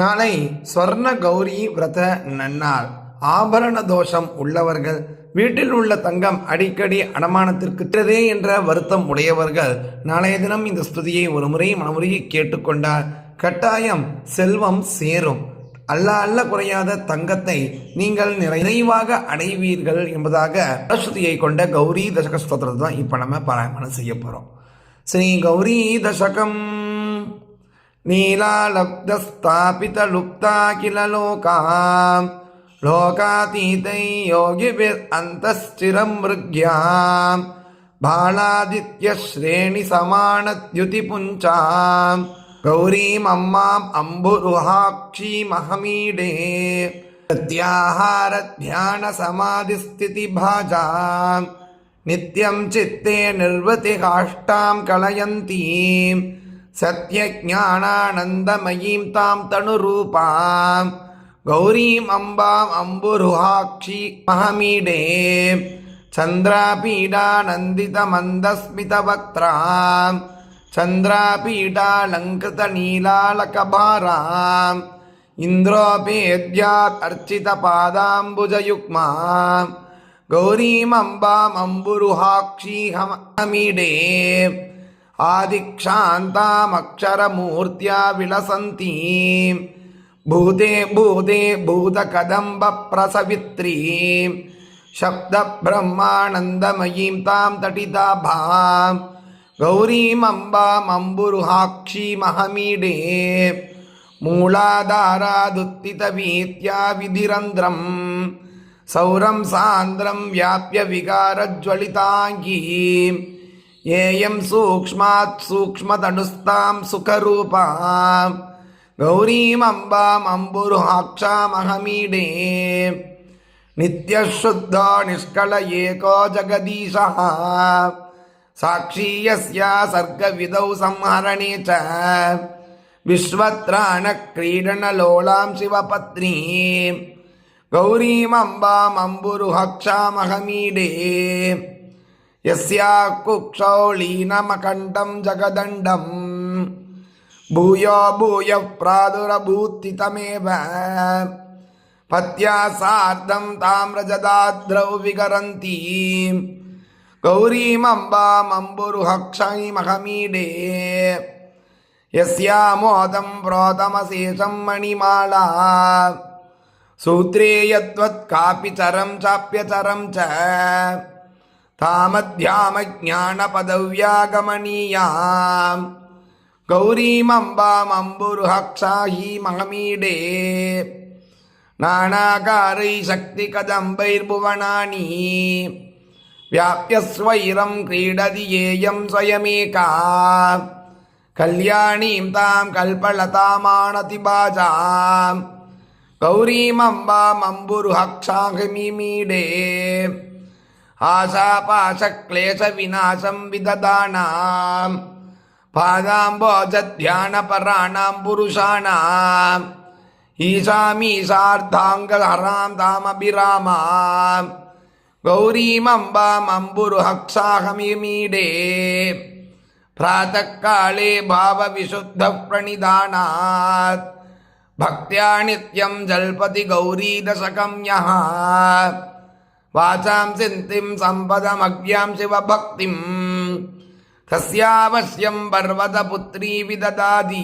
நாளை ஸ்வர்ண கௌரி விரத நன்னாள். ஆபரண தோஷம் உள்ளவர்கள் வீட்டில் உள்ள தங்கம் அடிக்கடி அடமானத்திற்குற்றதே என்ற வருத்தம் உடையவர்கள் நாளைய தினம் இந்த ஸ்துதியை ஒரு முறை மனமுறையை கேட்டுக்கொண்டால் கட்டாயம் செல்வம் சேரும். அல்ல அல்ல குறையாத தங்கத்தை நீங்கள் நிறைவாக அடைவீர்கள் என்பதாக ஸ்ருதியை கொண்ட கௌரி தசக ஸ்தோத்திரத்தை தான் இப்போ நம்ம பாராயணம் செய்ய போகிறோம் ஸ்ரீ கௌரி தசகம். नीलालब्धस्थापितलुप्ता किल लोकाम् लोकातीतै योगिभिरन्तश्चिरं मृग्याम् बालादित्यश्रेणिसमानद्युतिपुञ्चाम् गौरीमम्माम् अम्बुरुहाक्षीमहमीडे प्रत्याहारध्यानसमाधिस्थितिभाजाम् नित्यं चित्ते निर्वृतिकाष्ठां कलयन्तीम् சத்யஜானானந்தமயீம் தாம் தனுரூபாம். கௌரீம் அம்பாம் அம்புருஹாட்சி மகமீடே. சந்திராபீடானந்திதமந்தஸ்மிதவக்திராம் சந்திராபீடாலங்கிருதநீலாலகபாராம் இந்திரோபேத்யாத் அர்ச்சிதபாதாம்புஜயுக்மா கௌரீம் அம்பாம் அம்புருஹாட்சி ஹமீடே आदिक्षान्तामक्षरमूर्त्या विलसन्तीं भूते भूते भूतकदम्बप्रसवित्रीं शब्दब्रह्मानन्दमयीं तां तटिताभां गौरीमम्बामम्बुरुहाक्षीमहमीडे मूलाधारादुत्थितवीत्या विधिरन्ध्रम् सौरं सान्द्रं व्याप्य विकारज्वलिताङ्गीम् ஏயம் சூக்ஷ்மாத் சூக்ஷ்மதனுஸ்தாம் சுகரூபாம் கௌரீம் அம்பாம் அம்புருஹாட்சாமஹமீடே நித்யசுத்தோ நிஷ்கல ஏகோ ஜகதீஷः சாட்சி யஸ்யா சர்க்கவிதௌ சம்ஹரணே ச विश्वत्राणक्रीडनलोलां शिवपत्नीं गौरीमम्बाम् अम्बुरुहक्षामहमीडे यस्या कुक्षौ लीनमकण्ठं जगदण्डं भूयो भूयः प्रादुरभूतितमेव पत्या सार्धं ताम्रजदाद्रौ विगरन्तीं गौरीमम्बामम्बुरुहक्षैमहमीडे यस्या मोदं प्रोतमशेषं मणिमाला सूत्रे यद्वत् कापि चरं चाप्यचरं च தாமத்யாமஜானபதவியாகமனீயாம் கௌரீமம்பாம் அம்புருஹக்ஷாஹி மகமீடே. நானாகாரை சக்தி கதம்பைர்புவனானி வியாபியஸ்வைரம் கிரீடதி ஏயம் ஸ்வயமேகா. கல்யாணீம் தாம் கல்பலதாமானதிபாஜாம். கௌரீமம்பாம் அம்புருஹக்ஷாகமி மீடே ஆசாபாசக்லேசவிநாசம் விததானாம். பாதாம்போஜத்யானபராணாம் புருஷாணாம் ஈசாமீசார்த்தாங்கராம் தாமபிராமாம். கௌரீமம்பாம் அம்புருஹக்ஸாகமியுமீடே பிராத்தக்காலே பாவவிசுத்த பிரணிதானாத் பக்தியா நித்யம் ஜல்பதி கௌரீதசகம்யா वाचां सिद्धिं सम्पदमज्ञां शिवभक्तिं तस्यावश्यं पर्वतपुत्री विददाति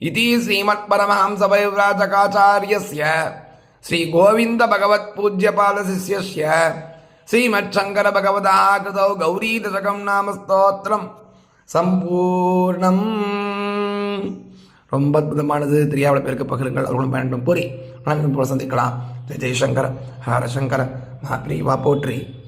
इति श्रीमत्परमहंसपरिव्राजकाचार्यस्य श्रीगोविन्दभगवत्पूज्यपालशिष्यस्य श्रीमच्छङ्करभगवतः कृतौ गौरीदशकं नाम स्तोत्रं सम्पूर्णम् ரொம்ப அற்புதமானது. தெரியாமல் பேருக்கு பகிருங்கள். அவர்களும் வேண்டும் கூறி நாம் போல சந்திக்கலாம். ஜெய் ஜெய்சங்கர. ஹரசங்கர மகாபிரிவா போற்றி.